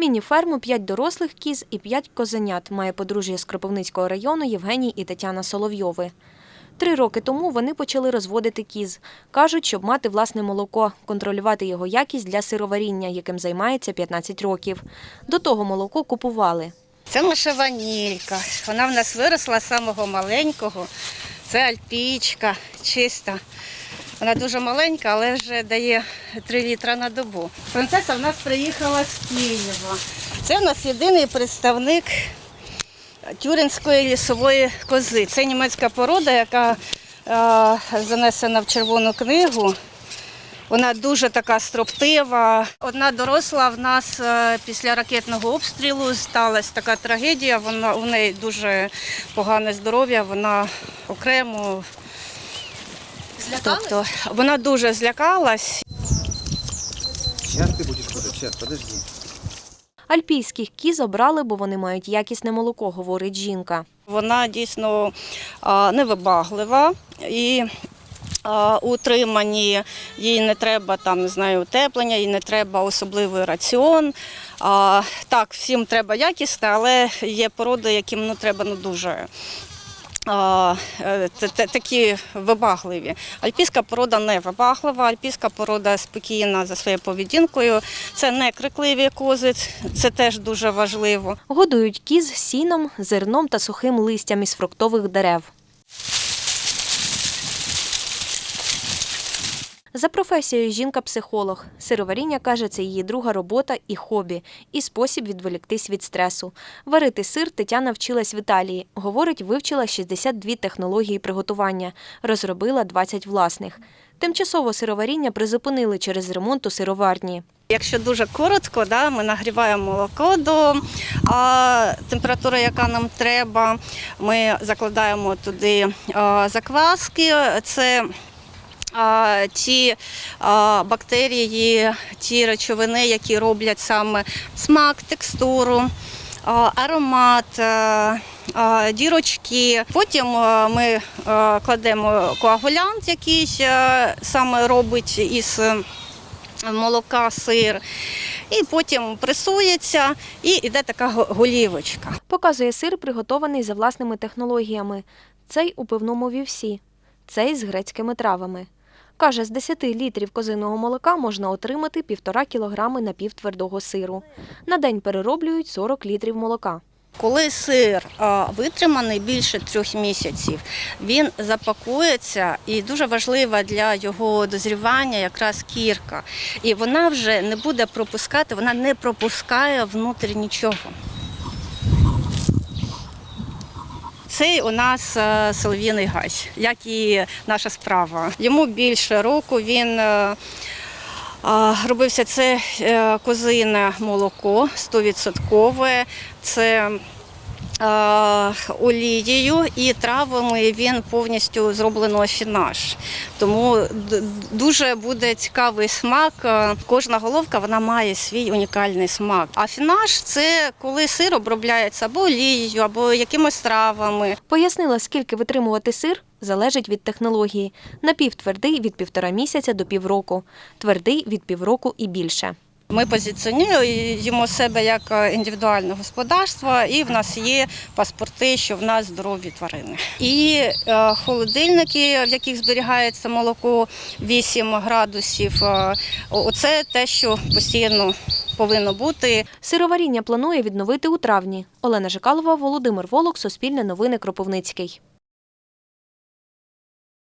Міні-ферму, 5 дорослих кіз і 5 козенят має подружжя з Кропивницького району Євгеній і Тетяна Соловйови. Три роки тому вони почали розводити кіз. Кажуть, щоб мати власне молоко, контролювати його якість для сироваріння, яким займається 15 років. До того молоко купували. Це наша ванілька. Вона в нас виросла з самого маленького. Це альпічка, чиста. Вона дуже маленька, але вже дає 3 літра на добу. Принцеса в нас приїхала з Києва. Це в нас єдиний представник тюринської лісової кози. Це німецька порода, яка е, занесена в червону книгу. Вона дуже така строптива. Одна доросла в нас е, після ракетного обстрілу сталася така трагедія. Вона у неї дуже погане здоров'я, вона окремо. Тобто вона дуже злякалась. Сейчас ты будешь подать, сейчас, подожди. Альпійських кіз обрали, бо вони мають якісне молоко, говорить жінка. Вона дійсно невибаглива і а, у утриманні їй не треба там, не знаю, утеплення, їй не треба особливий раціон. А, так, всім треба якісне, але є породи, яким ну, треба ну, дуже. Е, Такі вибагливі. Альпійська порода не вибаглива, альпійська порода спокійна за своєю поведінкою. Це не крикливі кози, це теж дуже важливо. Годують кіз сіном, зерном та сухим листям із фруктових дерев. За професією жінка-психолог. Сироваріння каже, це її друга робота і хобі, і спосіб відволіктись від стресу. Варити сир Тетяна вчилась в Італії. Говорить, вивчила 62 технології приготування, розробила 20 власних. Тимчасово сироваріння призупинили через ремонт у сироварні. Якщо дуже коротко, да, ми нагріваємо молоко до а, температури, яка нам треба. Ми закладаємо туди а, закваски. Це ті бактерії, ті речовини, які роблять саме смак, текстуру. Аромат, а, дірочки. Потім ми кладемо коагулянт, який саме робить із молока, сир. І потім пресується і йде така голівочка. Показує сир, приготований за власними технологіями. Цей у пивному вівсі, цей з грецькими травами. Каже, з 10 літрів козиного молока можна отримати 1,5 кілограми напівтвердого сиру. На день перероблюють 40 літрів молока. Коли сир витриманий більше трьох місяців, він запакується і дуже важлива для його дозрівання якраз кірка. І вона вже не буде пропускати, вона не пропускає внутрі нічого. Цей у нас е, солов'їний гась, як і наша справа. Йому більше року він. е, Робився це е, козине молоко 100%. Це олією і травами він повністю зроблено афінаж. Тому дуже буде цікавий смак. Е, Кожна головка вона має свій унікальний смак. Афінаж це коли сир обробляється або олією, або якимось травами. Пояснила, скільки витримувати сир, залежить від технології. Напівтвердий від півтора місяця до півроку, твердий від півроку і більше. Ми позиціонуємо себе як е, індивідуальне господарство, і в нас є паспорти, що в нас здорові тварини. І е, холодильники, в яких зберігається молоко 8 градусів. е, Оце те, що постійно повинно бути. Сироваріння планує відновити у травні. Олена Жикалова, Володимир Волок, Суспільне новини Кропивницький.